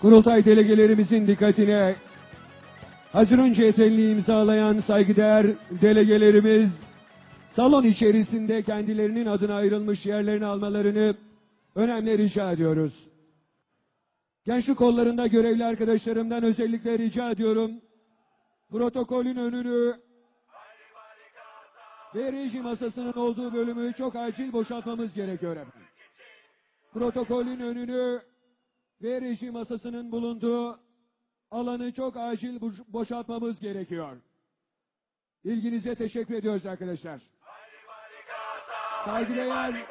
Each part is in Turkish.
kurultay delegelerimizin dikkatine hazır önce yeterli imzalayan saygıdeğer delegelerimiz salon içerisinde kendilerinin adına ayrılmış yerlerini almalarını önemli rica ediyoruz. Gençlik kollarında görevli arkadaşlarımdan özellikle rica ediyorum. Protokolün önünü ve reji masasının olduğu bölümü çok acil boşaltmamız gerekiyor. Protokolün önünü ve reji masasının bulunduğu alanı çok acil boş- boşaltmamız gerekiyor. İlginize teşekkür ediyoruz arkadaşlar. Saygıdeğer,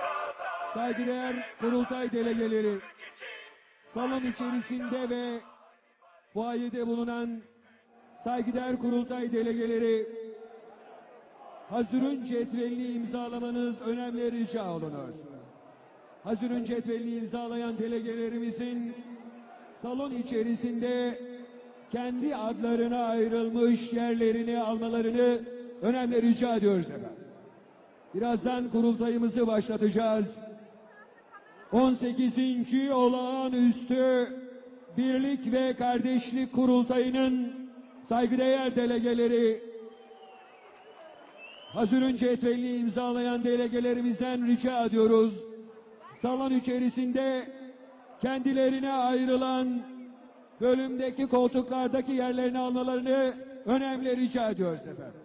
saygıdeğer kurultay delegeleri, salon içerisinde ve fuayede bulunan saygıdeğer kurultay delegeleri, hazırın cetvelini imzalamanız önemli rica olunur. Hazırın cetvelini imzalayan delegelerimizin salon içerisinde kendi adlarına ayrılmış yerlerini almalarını önemli rica ediyoruz efendim. Birazdan kurultayımızı başlatacağız. 18. olağanüstü birlik ve kardeşlik kurultayının saygıdeğer delegeleri hazırın cetvelini imzalayan delegelerimizden rica ediyoruz. Salon içerisinde kendilerine ayrılan bölümdeki koltuklardaki yerlerini almalarını önemli rica ediyoruz efendim.